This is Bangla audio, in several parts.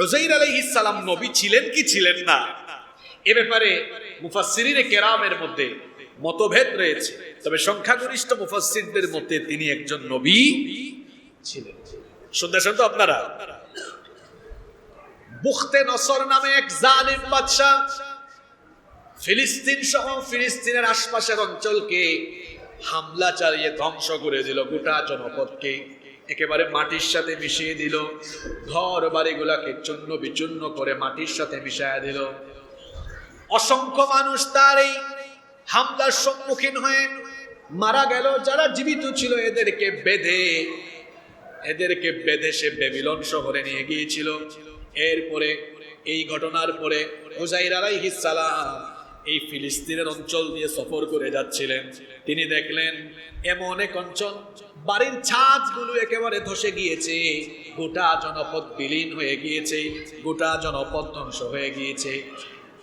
হুজাইর আলাইহিস সালাম নবী ছিলেন কি ছিলেন না? এ ব্যাপারে মুফাসসিরিনে কেরামের মধ্যে মতভেদ রয়েছে। তবে সংখ্যাগরিষ্ঠ মুফাসসিরদের মতে তিনি একজন নবী ছিলেন। শুনতেছেন তো আপনারা, বুখতে নসর নামে এক জালিম বাদশা ফিলিস্তিন সহ ফিলিস্তিনের আশপাশের অঞ্চলকে হামলা চালিয়ে ধ্বংস করে দিল গোটা জনপদকে। একেবারে মাটির সাথে মিশিয়ে দিল। ঘর বাড়িগুলাকে চূর্ণ বিচূর্ণ করে মাটির সাথে মিশাইয়া দিল। অসংখ্য মানুষ তার এই হামলার সম্মুখীন হয়ে মারা গেল। যারা জীবিত ছিল, এদেরকে বেঁধে এদেরকে বেঁধে সে বেবিলন শহরে নিয়ে গিয়েছিল। এরপরে, এই ঘটনার পরে হুজাইর আলাইহিস সালাম এই ফিলিস্তিনের অঞ্চল দিয়ে সফর করে যাচ্ছিলেন। তিনি দেখলেন, এমন এক অঞ্চল, বাড়ির ছাদগুলো একেবারে ধসে গিয়েছে। গোটা জনপদ বিলীন হয়ে গিয়েছে, গোটা জনপদ ধ্বংস হয়ে গিয়েছে।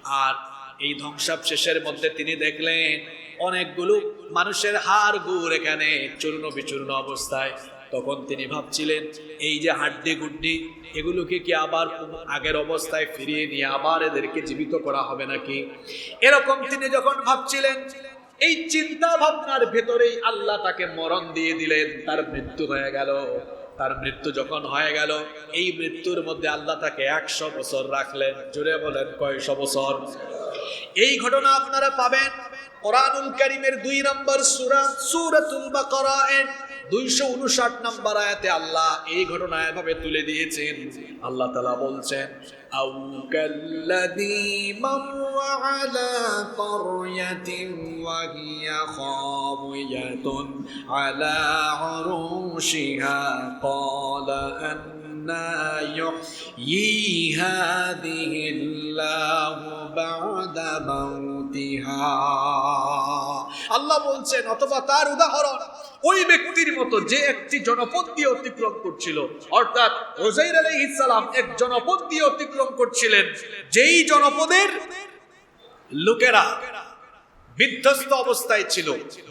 আর এই ধ্বংসাবশেষের মধ্যে তিনি দেখলেন, অনেকগুলো মানুষের হাড় গুড় এখানে চূর্ণ বিচূর্ণ অবস্থায়। তখন তিনি ভাবছিলেন, এই যে হাড্ডি গুড্ডি, এগুলোকে কি আবার আগের অবস্থায় ফিরিয়ে নিয়ে আবার এদেরকে জীবিত করা হবে নাকি? এরকম তিনি যখন ভাবছিলেন, এই চিন্তা ভাবনার ভেতরেই আল্লাহ তাকে মরণ দিয়ে দিলেন, তার মৃত্যু হয়ে গেল। তার মৃত্যু যখন হয়ে গেল, এই মৃত্যুর মধ্যে আল্লাহ তাকে একশো বছর রাখলেন। জুড়ে বলেন, কয়শো বছর? এই ঘটনা আপনারা পাবেন। কোরআনুল কারিমের দুই নম্বর সূরা সূরাতুল বাকারা এর দুইশো উনষাট নম্বর আয়াতে আল্লাহ এই ঘটনা এভাবে তুলে দিয়েছেন আল্লাহ তালা বলছেন أو كالذي مر على قرية وهي خاوية على عروشها قال أنا يحيي هذه الله بعد موتها আল্লাহ বলছেন অথবা তার উদাহরণ ওই ব্যক্তির মতো যে একটি জনপদ দিয়ে অতিক্রম করছিল অর্থাৎ রোজাইর আলাই ইসলাম এক জনপদ দিয়ে অতিক্রম করছিলেন যেই জনপদের লোকেরা বিধ্বস্ত অবস্থায় ছিল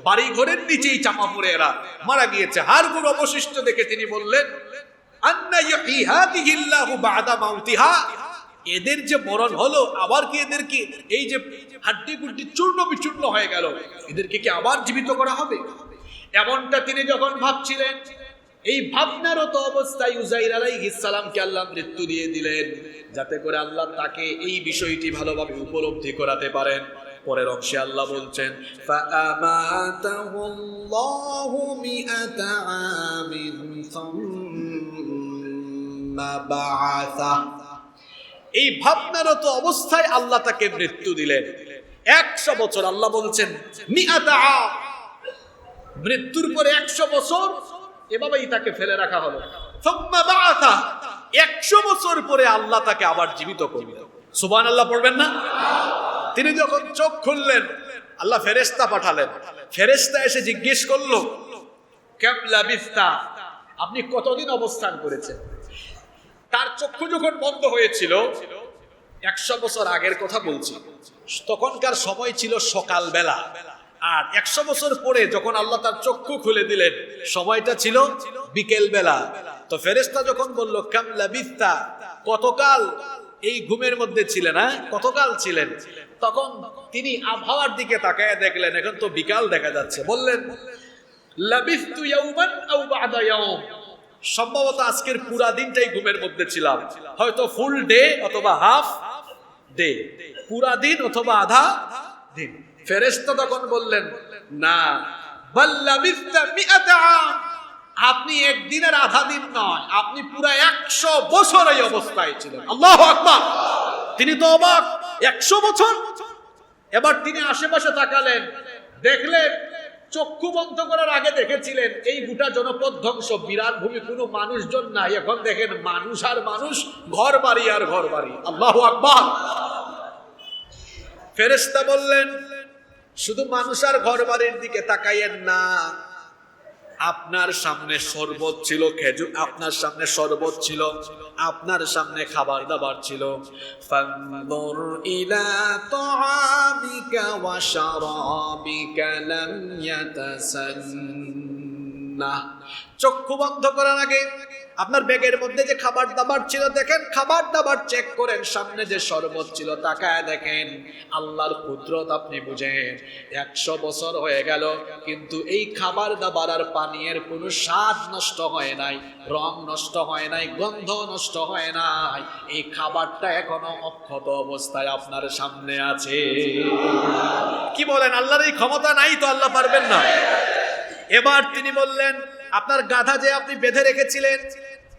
বাড়ি ঘরের নিচেই চাপা পড়ে এরা মারা গিয়েছে হাড়গুড় অবশিষ্ট দেখে তিনি বললেন আন্না ইউহি হাদিহি আল্লাহু বাদা মাউতিহা এদের যে মরণ হলো আবার কি এদেরকে এই যে হাড্ডি গুড্ডি চূর্ণ বিচূর্ণ হয়ে গেল এদেরকে কি আবার জীবিত করা হবে এমনটা তিনি যখন ভাবছিলেন এই ভাবনারত অবস্থায় উজাইর আলাইহিস সালামকে আল্লাহ মৃত্যু দিয়ে দিলেন যাতে করে আল্লাহ তাকে এই বিষয়টি ভালোভাবে উপলব্ধি করাতে পারেন পরের অংশে আল্লাহ বলছেন فأماته الله مئة عام ثم بعثه এই ভাবনারত অবস্থায় আল্লাহ তাকে মৃত্যু দিলেন। একশো বছর আল্লাহ বলছেন মৃত্যুর পরে একশো বছর এভাবেই তাকে ফেলে রাখা হলো। একশো বছর পরে আল্লাহ তাকে আবার জীবিত করলেন। সুবান আল্লাহ পড়বেন না? তিনি যখন চোখ খুললেন, আল্লাহ ফেরেস্তা পাঠালেন। ফেরেস্তা এসে জিজ্ঞেস করল, কেমলা বিস্তা? আপনি কতদিন অবস্থান করেছেন? তার চক্ষু যখন বন্ধ হয়েছিল, একশো বছর আগের কথা বলছি। তখনকার সময় ছিল সকাল বেলা আর একশো বছর পরে যখন আল্লাহ তার চক্ষু খুলে দিলেন, সময়টা ছিল বিকেল বেলা তো ফেরেস্তা যখন বলল কামলা বিস্তা কতকাল এই ঘুমের মধ্যে ছিলেন হ্যাঁ? কতকাল ছিলেন? তখন তিনি আবহাওয়ার দিকে তাকায় দেখলেন, এখন তো বিকাল দেখা যাচ্ছে। বললেন লাবিস্তু ইয়াউমান আও বাদা ইয়াউম। সম্ভবত আজকের পুরা দিনটাই ঘুমের মধ্যে ছিলাম। হয়তো ফুল ডে অথবা হাফ ডে। পুরা দিন অথবা আধা দিন। ফেরেশতা তখন বললেন, না। আপনি একদিনের আধা দিন নয়, আপনি পুরা একশো বছর এই অবস্থায় ছিলেন। আল্লাহ আকবার। তিনি তো অবাক, একশো বছর। এবার তিনি আশেপাশে তাকালেন, দেখলেন চক্ষু বন্ধ করার আগে দেখেছিলেন, এই গোটা জনপদ ধ্বংস, বিরাট ভূমি, কোনো মানুষজন নাই। এখন দেখেন, মানুষ আর মানুষ, ঘর বাড়ি আর ঘর বাড়ি। আল্লাহ আকবার। ফেরেস্তা বললেন, শুধু মানুষ আর ঘর বাড়ির দিকে তাকাইয়েন না। আপনার সামনে শরবত ছিল খেজুর আপনার সামনে শরবত ছিল আপনার সামনে খাবার দাবার ছিল ফানদুর إلى طعامك وشرابك لم না। চক্ষু বন্ধ করার আগে আপনার ব্যাগের মধ্যে যে খাবার দাবার ছিল, দেখেন, খাবার দাবার চেক করেন, সামনে যে শরবত ছিল, তাকায় দেখেন, আল্লাহর কুদরত আপনি বুঝেন, একশো বছর হয়ে গেল, কিন্তু এই খাবার দাবার আর পানীয়ের কোনো স্বাদ নষ্ট হয় নাই, রং নষ্ট হয় নাই, গন্ধ নষ্ট হয় নাই। এই খাবারটা এখনও অক্ষত অবস্থায় আপনার সামনে আছে। কি বলেন, আল্লাহর এই ক্ষমতা নাই তো আল্লাহ পারবেন না। এবার তিনি বললেন, আপনার গাধা যে আপনি বেঁধে রেখেছিলেন?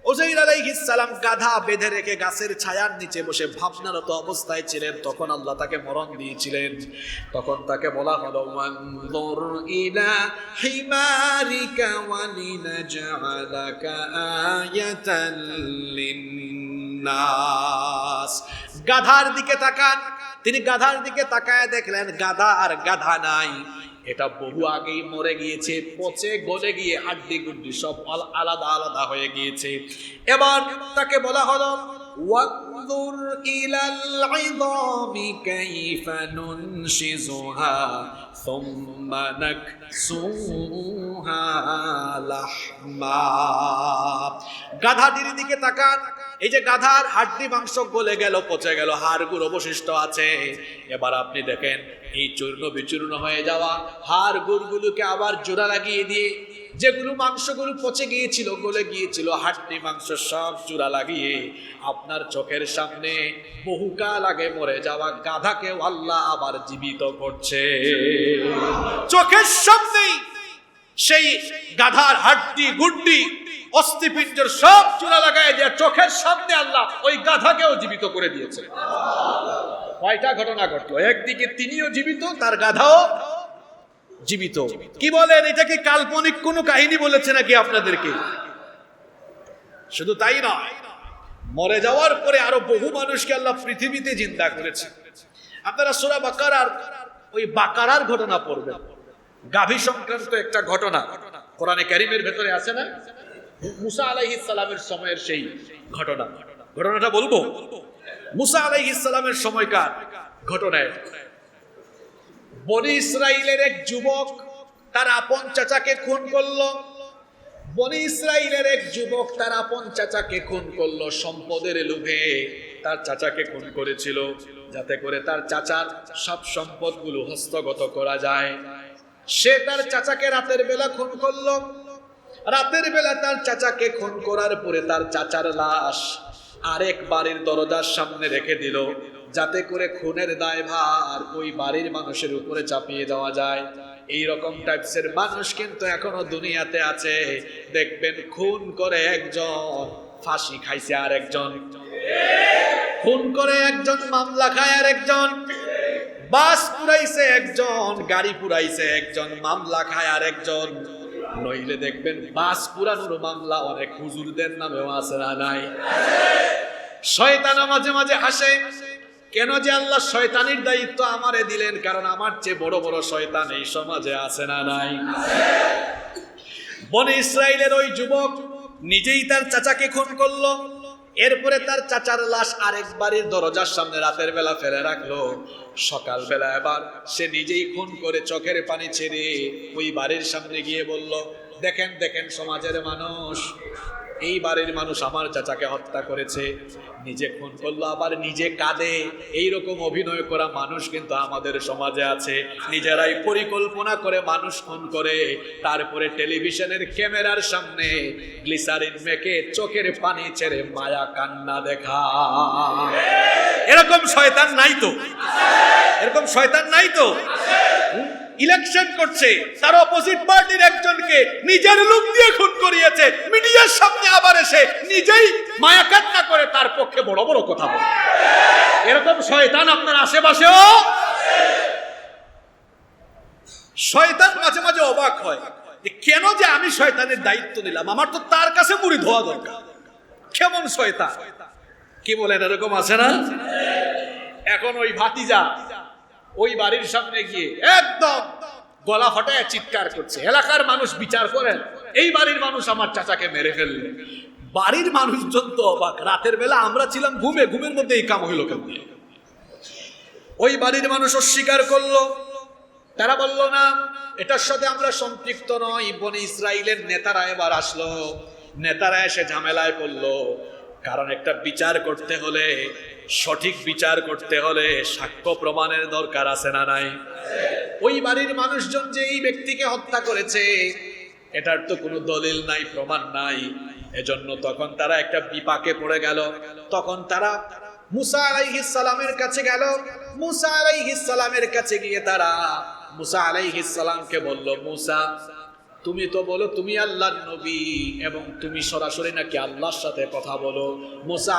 ওজাইর আলাইহিসালাম গাধা বেঁধে রেখে গাছের ছায়ার নিচে বসে ভাবনারত অবস্থায় ছিলেন। তখন আল্লাহ তাকে মরণ দিয়েছিলেন। তখন তাকে বলা হলো মানজুর ইলা হিমারিকা ওয়ালিনাজআলাকা আয়াতান লিন্নাস। গাধার দিকে তাকান। তিনি গাধার দিকে তাকায় দেখলেন, গাধা আর গাধা নাই। এটা বহু আগেই মরে গিয়েছে, পচে গলে গিয়ে হাড্ডি গুড্ডি সব আলাদা আলাদা হয়ে গিয়েছে। এবার তাকে বলা হলো وانظر إلى العظام كيف ننشزها ثم نكسوها لحما গাধাটির দিকে তাকান এই যে গাধার হাড্ডি মাংস গলে গেল পচে গেল হাড়গুলো অবশিষ্ট আছে এবার আপনি দেখেন এই চূর্ণ বিচূর্ণ হয়ে যাওয়া হাড় গুড়গুলোকে আবার জোড়া লাগিয়ে দিয়ে যেগুলো মাংসগুলো পচে গিয়েছিল, গলে গিয়েছিল হাড্ডি মাংস সব চূড়া লাগিয়ে আপনার চোখের সামনে বহুকাল আগে মরে যাওয়া গাধাকেও আল্লাহ আবার জীবিত করছে। চোখের সামনেই সেই গাধার হাড্ডি, গুড্ডি, অস্থিপিণ্ডের সব চূড়া লাগায় দিয়ে চোখের সামনে আল্লাহ ওই গাধাকেও জীবিত করে দিয়েছে। কয়টা ঘটনা ঘটলো? একদিকে তিনিও জীবিত, তার গাধাও জীবিত। কি বলেন, এটা কি কাল্পনিক কোনো কাহিনী বলেছে নাকি আপনাদেরকে? শুধু তাই নয়, মরে যাওয়ার পরে আরও বহু মানুষকে আল্লাহ পৃথিবীতে জিন্দা করেছে। আপনারা সোরা বাকারার, ওই বাকারার ঘটনা পড়বেন। গাভী সংক্রান্ত একটা ঘটনা কোরআনে কারিমের ভেতরে আছে না? মুসা আলাইহিস সালামের সময়ের সেই ঘটনা। ঘটনাটা বলব? মুসা আলাইহিস সালামের সময়কার ঘটনায় বনি ইসরাইলের এক যুবক তার আপন চাচাকে খুন করল। বনি ইসরাইলের এক যুবক তার আপন চাচাকে খুন করল। সম্পদের লোভে তার চাচাকে খুন করেছিল, যাতে করে তার চাচার সব সম্পদগুলো হস্তগত করা যায়। সে তার চাচাকে রাতের বেলা খুন করল। রাতের বেলা তার চাচাকে খুন করার পরে তার চাচার লাশ আরেক বাড়ির দরজার সামনে রেখে দিল। যাতে করে খুনের দায়ভার ওই বাড়ির মানুষের উপরে চাপিয়ে দেওয়া যায়। এই রকম টাইপসের মানুষ কিন্তু এখনও দুনিয়াতে আছে। দেখবেন খুন করে একজন, ফাঁসি খাইছে আর একজন খুন করে একজন, মামলা খায় আর একজন বাস পুরাইছে একজন, গাড়ি পুরাইছে একজন, মামলা খায় আর একজন নইলে দেখবেন বাস পুরানোর মামলা অনেক হুজুরদের নামেও আছে না নাই? শয়তানা মাঝে মাঝে হাসে কেন যে আল্লাহ শয়তানির দায়িত্ব আমারে দিলেন? কারণ আমার চেয়ে বড় বড় শয়তান এই সমাজে আছে না নাই? বনে ইসরায়েলের ওই যুবক নিজেই তার চাচাকে খুন করল। এরপরে তার চাচার লাশ আরেক বাড়ির দরজার সামনে রাতের বেলা ফেলে রাখল। সকাল বেলা এবার সে নিজেই খুন করে চোখের পানি ছেড়ে ওই বাড়ির সামনে গিয়ে বলল, দেখেন দেখেন সমাজের মানুষ এই বাড়ির মানুষ আমার চাচাকে হত্যা করেছে। নিজে খুন করল, আবার নিজে কাঁদে। এইরকম অভিনয় করা মানুষ কিন্তু আমাদের সমাজে আছে। নিজেরাই পরিকল্পনা করে মানুষ খুন করে। তারপরে টেলিভিশনের ক্যামেরার সামনে গ্লিসারিন মেখে চোখের পানি ছেড়ে মায়া কান্না দেখা। এরকম শয়তান নাই তো? এরকম শয়তান নাই তো? ইলেকশন করছে, তার অপোজিট পার্টির একজনকে নিজের লোক দিয়ে খুন করিয়েছে। মিডিয়ার সামনে আবার এসে নিজেই মায়া কান্না করে তার পক্ষে বড় বড় কথা বলে। এরকম শয়তান আপনার আশেপাশেও শয়তান মাঝে মাঝে অবাক হয় যে কেন যে আমি শয়তানের দায়িত্ব নিলাম? আমার তো তার কাছে মুড়ি ধোয়া দরকার। কেমন শয়তান? কি বলেন, এরকম আছে না? এখন ওই ভাতিজা ওই বাড়ির সামনে গিয়ে একদম গলা ফাটায় চিৎকার করছে। এলাকার মানুষ বিচার করেন এই বাড়ির মানুষ আমার চাচাকে মেরে ফেললে। বাড়ির মানুষজন তো অবাক, রাতের বেলা আমরা ছিলাম ঘুমে, ঘুমের মধ্যে এই কাম হইল কেন? ওই বাড়ির মানুষ অস্বীকার করল। তারা বলল, না, এটার সাথে আমরা সম্পৃক্ত নই। বনে ইসরায়েলের নেতারা এবার আসলো। নেতারা এসে ঝামেলায় পড়ল। কারণ একটা বিচার করতে হলে, সঠিক বিচার করতে হলে সাক্ষ্য প্রমাণের দরকার আছে না নাই? ওই বাড়ির মানুষজন যে এই ব্যক্তিকে হত্যা করেছে, এটার তো কোনো দলিল নাই, প্রমাণ নাই। এজন্য তখন তারা একটা বিপাকে পড়ে গেল। তখন তারা মুসা আলাইহিস সালামের কাছে গেল। মুসা আলাইহিস সালামের কাছে গিয়ে তারা মুসা আলাইহিস সালামকে বলল, মুসা তুমি তো বলো, তুমি আল্লাহর নবী এবং তুমি সরাসরি নাকি আল্লাহর সাথে কথা বলো? মুসা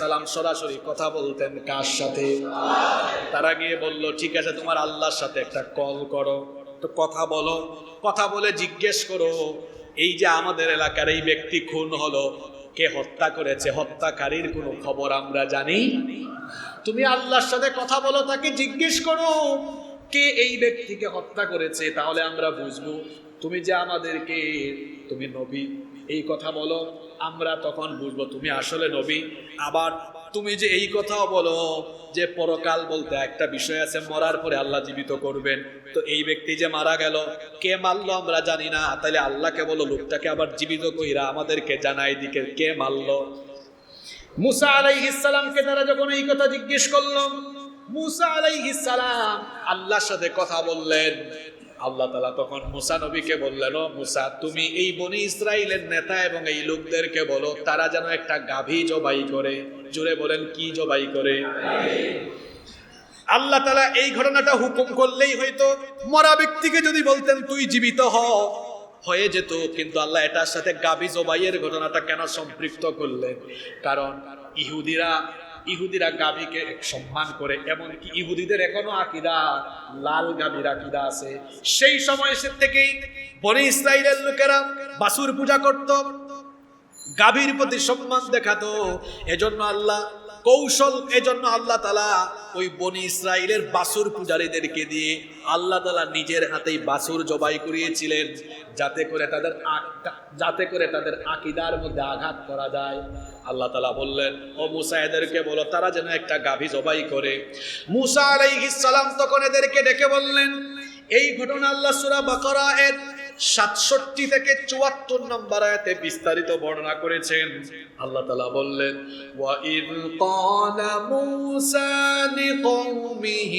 সালাম সরাসরি কথা বলতেন কার সাথে? তারা গিয়ে বলল, ঠিক আছে, তোমার আল্লাহর সাথে একটা কল করো। তো কথা বলো, কথা বলে জিজ্ঞেস করো, এই যে আমাদের এলাকার এই ব্যক্তি খুন হলো, কে হত্যা করেছে, হত্যাকারীর কোনো খবর আমরা জানি? তুমি আল্লাহর সাথে কথা বলো, তাকে জিজ্ঞেস করো, কে এই ব্যক্তিকে হত্যা করেছে, তাহলে আমরা বুঝব। তুমি যে আমাদেরকে, তুমি নবী। এই কথা বলো, আমরা তখন বুঝব তুমি আসলে নবী। আবার তুমি যে এই কথাও বলো যে পরকাল বলতে একটা বিষয় আছে, মরার পরে আল্লাহ জীবিত করবেন। তো এই ব্যক্তি যে মারা গেল, কে মারলো আমরা জানি না। তাহলে আল্লাহকে বলো, লোকটাকে আবার জীবিত কইরা আমাদেরকে জানাই দিকে কে মারলো। মুসা আলাইহিস সালামকে তারা যখন এই কথা জিজ্ঞেস করল, মুসা আলাইহিস সালাম আল্লাহর সাথে কথা বললেন। আল্লাহ তালা তখন মুসা নবীকে বললেন মুসা, তুমি এই বনি ইসরায়েলের নেতা এবং এই লোকদেরকে বলো, তারা যেন একটা গাভী জবাই করে। জুড়ে বলেন, কি জবাই করে? আল্লাহ তালা এই ঘটনাটা হুকুম করলেই হয়তো মরা ব্যক্তিকে যদি বলতেন, তুই জীবিত হ। হয়ে যেত, কিন্তু আল্লাহ এটার সাথে গাভী জবাইয়ের ঘটনাটা কেন সম্পৃক্ত করলেন? কারণ ইহুদিরা ইহুদিরা গাভীকে সম্মান করে, এমনকি ইহুদিদের এখনও আকিদা, লাল গাভীর আকিদা আছে। সেই সময় থেকেই বনে ইসরায়েলের লোকেরা বাসুর পূজা করত, গাভীর প্রতি সম্মান দেখাতো। এজন্য আল্লাহ কৌশল এজন্য আল্লাহ তালা ওই বনি ইসরায়েলের বাসুর পূজারীদেরকে দিয়ে আল্লাহ তালা নিজের হাতেই বাসুর জবাই করিয়েছিলেন যাতে করে তাদের যাতে করে তাদের আকিদার মধ্যে আঘাত করা যায়। আল্লাহ তালা বললেন, ও মুসা, এদেরকে বলো, তারা যেন একটা গাভী জবাই করে। মুসা আলাইহিস সালাম তখন এদেরকে ডেকে বললেন, এই ঘটনা আল্লাহ সুরা বাকরা এর সাতষট্টি থেকে চুয়াত্তর নম্বর আয়াতে বিস্তারিত বর্ণনা করেছেন আল্লাহ তালা বললেন وإذ قال موسى لقومه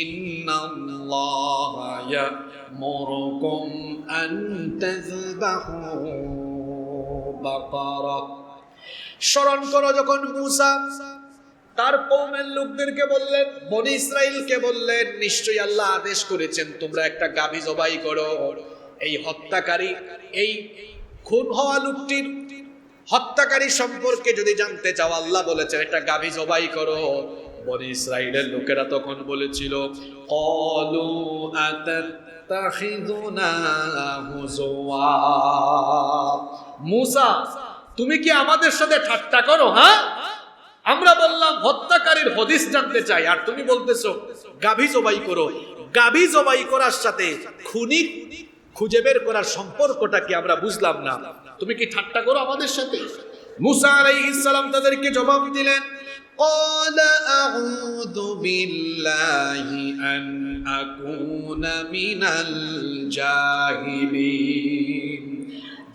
إن الله يأمركم أن تذبحوا بقرة স্মরণ করো যখন মুসা তার কৌমের লোকদেরকে বললেন বনি ইসরাইলকে বললেন নিশ্চয়ই আল্লাহ আদেশ করেছেন তোমরা একটা গাভী জবাই করো এই হত্যাকারী, এই খুন হওয়া লোকটির হত্যাকারী সম্পর্কে যদি জানতে চাও, আল্লাহ বলেছেন একটা গাভী জবাই করো। বনি ইসরায়েলের লোকেরা তখন বলেছিল, কলু মুসা, তুমি কি আমাদের সাথে ঠাট্টা করো হ্যাঁ? আমরা বললাম, হত্যাকারীর হদিস জানতে চাই। আর তুমি বলতেছো গাভী জবাই করো। গাভী জবাই করার সাথে খুনি খুঁজে বের করার সম্পর্কটা কি আমরা বুঝলাম না তুমি কি ঠাট্টা করো আমাদের সাথে মুসা আলাইহিস সালাম তাদেরকে জবাব দিলেন قال أعوذ بالله أن أكون من الجاهلين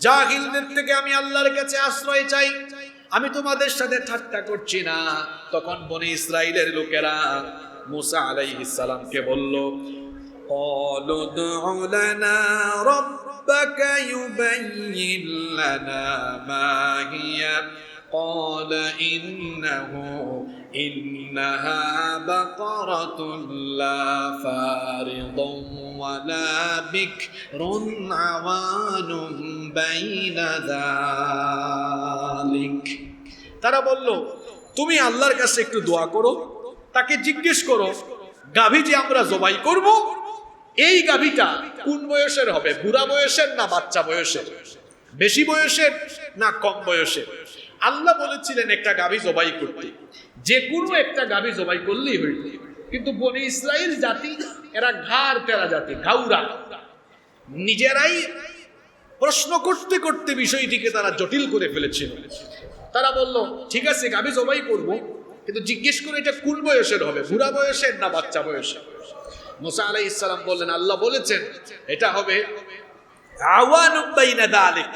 জাহিলদের থেকে আমি আল্লাহর কাছে আশ্রয় চাই আমি তোমাদের সাথে ঠাট্টা করছি না তখন বনে ইসরায়েলের লোকেরা মুসা আলাইহিস সালামকে বলল قالوا ادع لنا ربك يبين لنا ما هي قال إنه إنها بقرة لا فارض ولا بكر عوان بين ذلك তারা বলল তুমি আল্লাহর কাছে একটু দোয়া করো তাকে জিজ্ঞেস করো গাভী যে আমরা জবাই করব এই গাভীটা কোন বয়সের হবে? বুড়া বয়সের না বাচ্চা বয়সের? বেশি বয়সের না কম বয়সের? আল্লাহ বলেছিলেন একটা গাভী জবাই করতে। যে কোনো একটা গাভী জবাই করলেই হইত কিন্তু বনি ইসরায়েল জাতি, এরা ঘাড় তেরা জাতি, ঘাউরা। নিজেরাই প্রশ্ন করতে করতে বিষয়টিকে তারা জটিল করে ফেলেছিল। তারা বলল, ঠিক আছে, গাভী জবাই করব, কিন্তু জিজ্ঞেস করে এটা কোন বয়সের হবে? বুড়া বয়সের না বাচ্চা বয়সের? মুসা আলাই ইসলাম বললেন আল্লাহ বলেছেন এটা হবে আওয়ানুবাইনা দালিক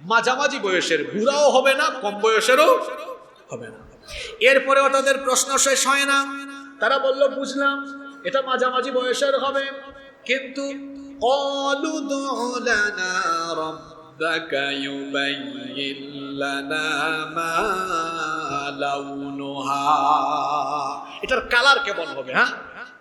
মাঝামাঝি বয়সের বুড়াও হবে না কম বয়সেরও হবে না এরপরেও তাদের প্রশ্ন শেষ হয় না তারা বলল বুঝলাম এটা মাঝামাঝি বয়সের হবে কিন্তু قالوا ادع لنا ربك يبين لنا ما لونها এটার কালার কেমন হবে হ্যাঁ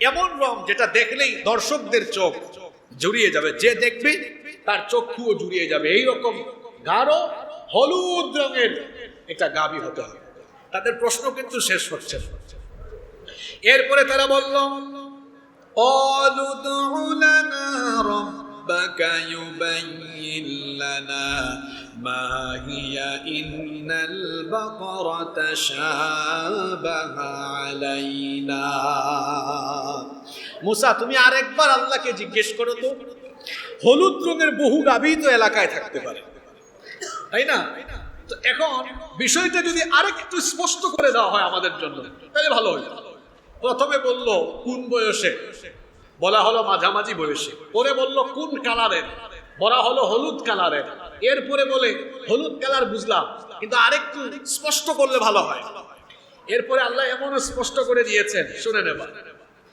এমন রং যেটা দেখলেই দর্শকদের চোখ জুড়িয়ে যাবে যে দেখবে তার চক্ষুও জুড়িয়ে যাবে এই রকম গাঢ় হলুদ রঙের একটা গাবি হতে হবে তাদের প্রশ্ন কিন্তু শেষ হচ্ছে না। এরপরে তারা বলল قالوا ادع لنا ربك يبين لنا ما هي إن البقرة شابه علينا মুসা তুমি আরেকবার আল্লাহকে জিজ্ঞেস করো তো হলুদ রঙের বহু গাভী তো এলাকায় থাকতে পারে তাই না তো এখন বিষয়টা যদি আরেকটু স্পষ্ট করে দেওয়া হয় আমাদের জন্য তাহলে ভালো হয় প্রথমে বলল কোন বয়সে বলা হলো মাঝামাঝি বয়সে পরে বলল কোন কালারের বলা হলো হলুদ কালারের এরপরে বলে হলুদ কালার বুঝলাম কিন্তু আরেকটু স্পষ্ট করলে ভালো হয় এরপরে আল্লাহ এমন স্পষ্ট করে দিয়েছেন শুনে নেবা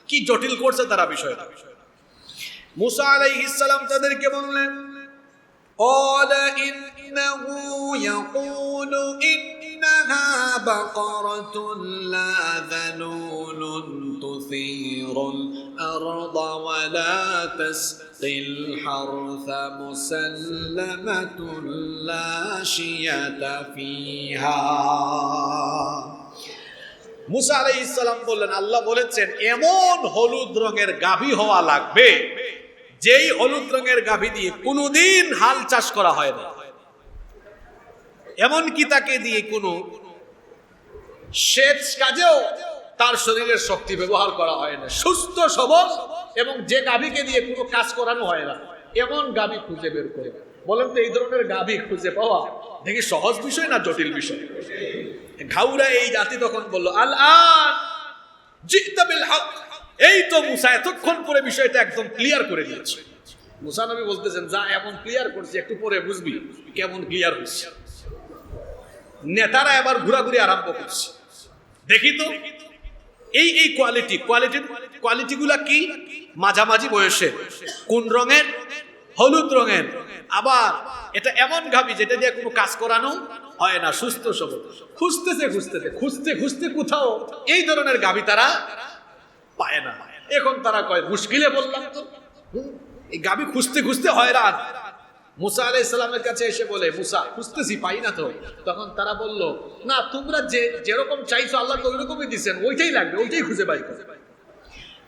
কি জটিল করছে তারা বিষয়টা মুসা আলাইহিস সালাম তাদেরকে বললেন قال إنه يقول إنها بقرة لا ذلول تثير الأرض ولا تسقي الحرث مسلمة لا شية فيها মুসা আলাইহিস সালাম বললেন আল্লাহ বলেছেন এমন হলুদ রঙের গাভী হওয়া লাগবে যেই হলুদ রঙের গাভী দিয়ে কোনোদিন হাল চাষ করা হয় না এমনকি তাকে দিয়ে কোনো সেচ কাজেও তার শরীরের শক্তি ব্যবহার করা হয় না। সুস্থ সবল এবং যে গাভীকে দিয়ে কোনো কাজ করানো হয় না, এমন গাভী খুঁজে বের করে। বলেন তো, এই ধরনের গাভী খুঁজে পাওয়া দেখি সহজ বিষয় না জটিল বিষয়? ঘাউরা এই জাতি তখন বলল, আল হক। এই তো মুসা এতক্ষণ পরে বিষয়টা একদম ক্লিয়ার করে দিয়েছে। মুসা নবী বলতেছেন, যা এমন ক্লিয়ার করছে, একটু পরে বুঝবি কেমন ক্লিয়ার হচ্ছে নেতারা এবার ঘোরাঘুরি আরম্ভ করছে। দেখি তো। এই এই কোয়ালিটি কোয়ালিটি কোয়ালিটিগুলা কি? মাঝামাঝি বয়সে। কোন রঙের? হলুদ রঙের। আবার এটা এমন গাবি যেটা দিয়ে কোনো কাজ করানো হয় না, সুস্থ সবল। খুঁজতেছে খুঁজতেছে, খুঁজতে খুঁজতে কোথাও এই ধরনের গাবি তারা পায় না। এখন তারা কয়, মুশকিলে বললাম তো। এই গাবি খুঁজতে খুঁজতে হয়রান। মুসা আলাই ইসলামের কাছে এসে বলে, মুসা, খুঁজতেছি, পাই না তো। তখন তারা বলল, না, তোমরা যে, যেরকম চাইছো, আল্লাহ ওইরকমই দিচ্ছেন ওইটাই লাগবে, ওইটাই খুঁজে পাই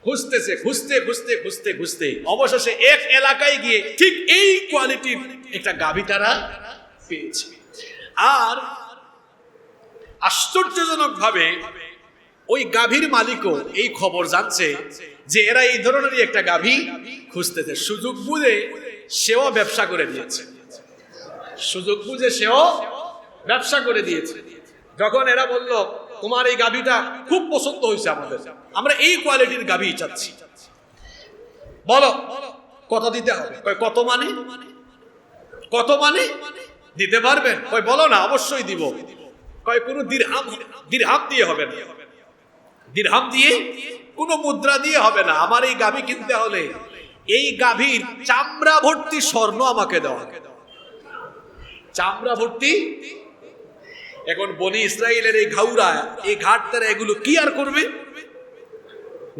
খুঁজতেছে, খুঁজতে খুঁজতে খুঁজতে খুঁজতে, অবশেষে এক এলাকায় গিয়ে ঠিক এই কোয়ালিটির একটা গাভী তারা পেয়েছে। আর আশ্চর্যজনক ভাবে ওই গাভীর মালিকও এই খবর জানছে যে এরা এই ধরনেরই একটা গাভী খুঁজতেছে। সুযোগ বুঝে সেও ব্যবসা করে দিয়েছে। সুযোগ বুঝে সেও ব্যবসা করে দিয়েছে। যখন এরা বলল, তোমার এই গাভীটা খুব পছন্দ হয়েছে আমাদের। আমরা এই কোয়ালিটির গাভী চাচ্ছি। বলো, কত দিতে হবে? কত মানে? কত মানে? দিতে পারবেন? কয়, বলো না, অবশ্যই দিব। কয়, কোনো দিরহাম দিরহাম দিয়ে হবে না। দিরহাম দিয়ে কোনো মুদ্রা দিয়ে হবে না। আমার এই গাভী কিনতে হলে এই গাভীর চামড়া ভর্তি স্বর্ণ আমাকে দেওয়া চামড়া ভর্তি? এখন বনি ইসরায়েলের এই ঘাউরা, এই ঘাট তারা এগুলো কি আর করবে?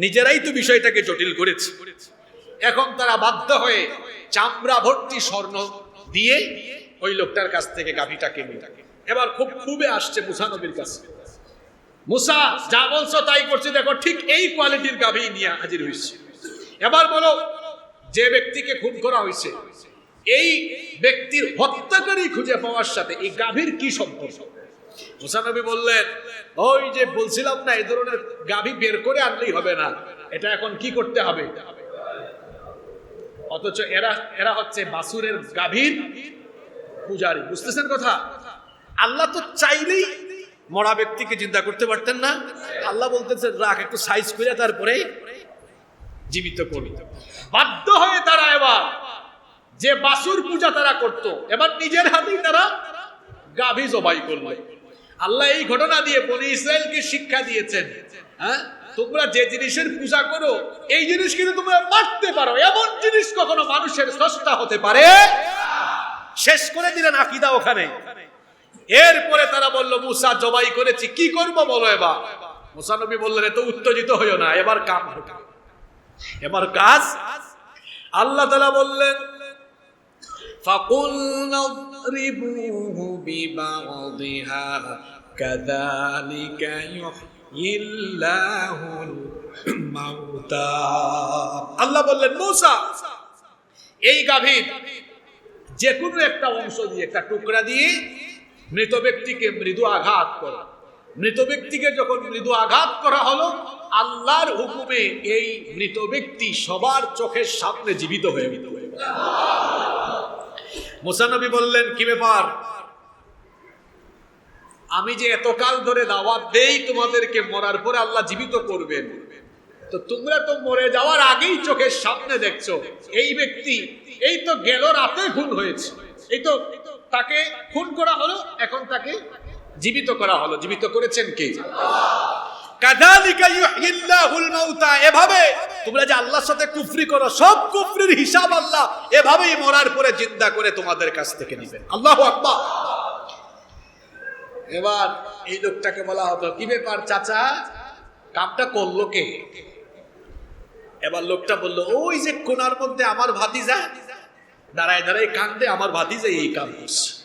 নিজেরাই তো বিষয়টাকে জটিল করেছে। এখন তারা বাধ্য হয়ে চামড়া ভর্তি স্বর্ণ দিয়ে ওই লোকটার কাছ থেকে গাভীটা কিনে। এবার খুব খুবই আসছে মুসা নবীর কাছে। মুসা, যা বলছো তাই করছে, দেখো ঠিক এই কোয়ালিটির গাভী নিয়ে হাজির হয়েছে। এবার বলো যে ব্যক্তিকে খুন করা হয়েছে, এই ব্যক্তির হত্যাকারী খুঁজে পাওয়ার সাথে এই গাভীর কি সম্পর্ক? মুসানবী বললেন, ওই যে বলছিলাম না এই ধরনের গাভী বের করে আনলেই হবে না। এটা এখন কি করতে হবে? অথচ এরা এরা হচ্ছে বাসুরের গাভীর পূজারী। বুঝতেছেন কথা? আল্লাহ তো চাইলেই মরা ব্যক্তিকে চিন্তা করতে পারতেন না। আল্লাহ বলতেছেন রাখ, একটু সাইজ করে তারপরে জীবিত করবি। বাধ্য হয়ে তারা এবার যে বাসুর পূজা তারা করত, এবার নিজের হাতেই তারা গাভী জবাই করল। আল্লাহ এই ঘটনা দিয়ে বনি ইসরায়েলকে শিক্ষা দিয়েছেন হ্যাঁ? তোমরা যে জিনিসের পূজা করো, এই জিনিস কিন্তু তোমরা মারতে পারো। এমন জিনিস কখনো মানুষের স্রষ্টা হতে পারে? শেষ করে দিলেন আকিদা ওখানে। এরপরে তারা বলল, মুসা জবাই করেছি, কি করব বলো এবার? মুসা নবী বললেন এত উত্তেজিত হইও না, এবার কাম। এবার কাজ আল্লাহ তালা বললেন فقلنا اضربوه ببعضها كذلك يحيي الله الموتى আল্লাহ বললেন মৌসা এই গাভীর যে কোনো একটা অংশ দিয়ে একটা টুকরা দিয়ে মৃত ব্যক্তিকে মৃদু আঘাত করো মৃত ব্যক্তিকে যখন মৃদু আঘাত করা হলো, আল্লাহর হুকুমে এই মৃত ব্যক্তি সবার চোখের সামনে জীবিত হয়ে গেল। মুসানবী বললেন, কি ব্যাপার? আমি যে এতকাল ধরে দাওয়াত দেই, তোমাদেরকে মরার পরে আল্লাহ জীবিত করবেন। তো তোমরা তো মরে যাওয়ার আগেই চোখের সামনে দেখছ। এই ব্যক্তি, এই তো গেল রাতে খুন হয়েছে। এই তো তাকে খুন করা হলো, এখন তাকে জীবিত করা হলো। জীবিত করেছেন কে? এভাবে তোমরা যে আল্লাহর সাথে কুফরি করো সব কুফরির হিসাব আল্লাহ এভাবেই মরার পরে জিন্দা করে তোমাদের কাছ থেকে নেবেন। আল্লাহু আকবার। এবার এই লোকটাকে বলা হতো কি ব্যাপার চাচা? কামটা করল কে? এবার লোকটা বলল ওই যে কোনার মধ্যে আমার ভাতিজা। দাঁড়ায় দাঁড়ায় কান্দে আমার ভাতিজা এই কাম করছে।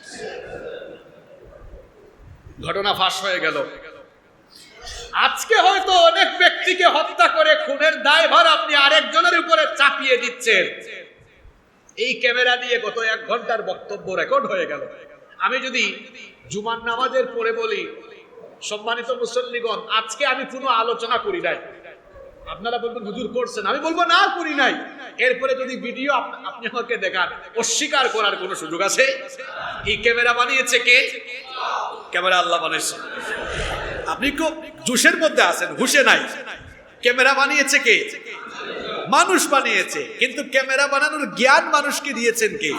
ঘটনা ফাঁস হয়ে গেল। আজকে হয়তো অনেক ব্যক্তিকে হত্যা করে খুনের দায়ভার আপনি আরেকজনের উপরে চাপিয়ে দিচ্ছেন। এই ক্যামেরা দিয়ে গত এক ঘণ্টার বক্তব্য রেকর্ড হয়ে গেল। আমি যদি জুমার নামাজের পরে বলি, সম্মানিত মুসল্লিগণ, আজকে আমি কোনো আলোচনা করি নাই। আপনারা বলবেন, হুজুর করছেন। আমি বলব, না, করি নাই। এরপরে যদি ভিডিও আপনি আমাকে দেখান, অস্বীকার করার কোনো সুযোগ আছে? এই ক্যামেরা বানিয়েছে কে? ক্যামেরা আল্লাহ বানিয়েছে আপনি খুব জুসের মধ্যে আছেন, হুশে নাই। ক্যামেরা বানিয়েছে কে? মানুষ বানিয়েছে, কিন্তু ক্যামেরা বানানোর জ্ঞান মানুষকে দিয়েছেন কে?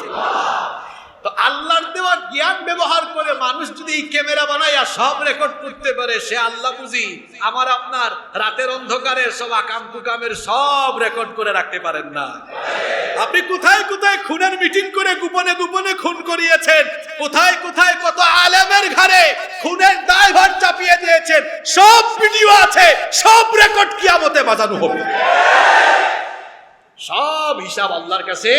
তো আল্লাহর দেওয়া জ্ঞান ব্যবহার করে মানুষ যদি এই ক্যামেরা বানাইয়া সব রেকর্ড করতে পারে, সে আল্লাহ বুঝি আমার আপনার রাতের অন্ধকারের সব আকাম কুকামের সব রেকর্ড করে রাখতে পারেন না। আপনি কোথায় কোথায় খুনের মিটিং করে গোপনে গোপনে খুন করিয়েছেন? কোথায় কোথায় কত আলেমের ঘরে খুনের দায়ভার চাপিয়ে দিয়েছেন? সব ভিডিও আছে, সব রেকর্ড কিয়ামতে বাজানো হবে। সব হিসাব আল্লাহর কাছে।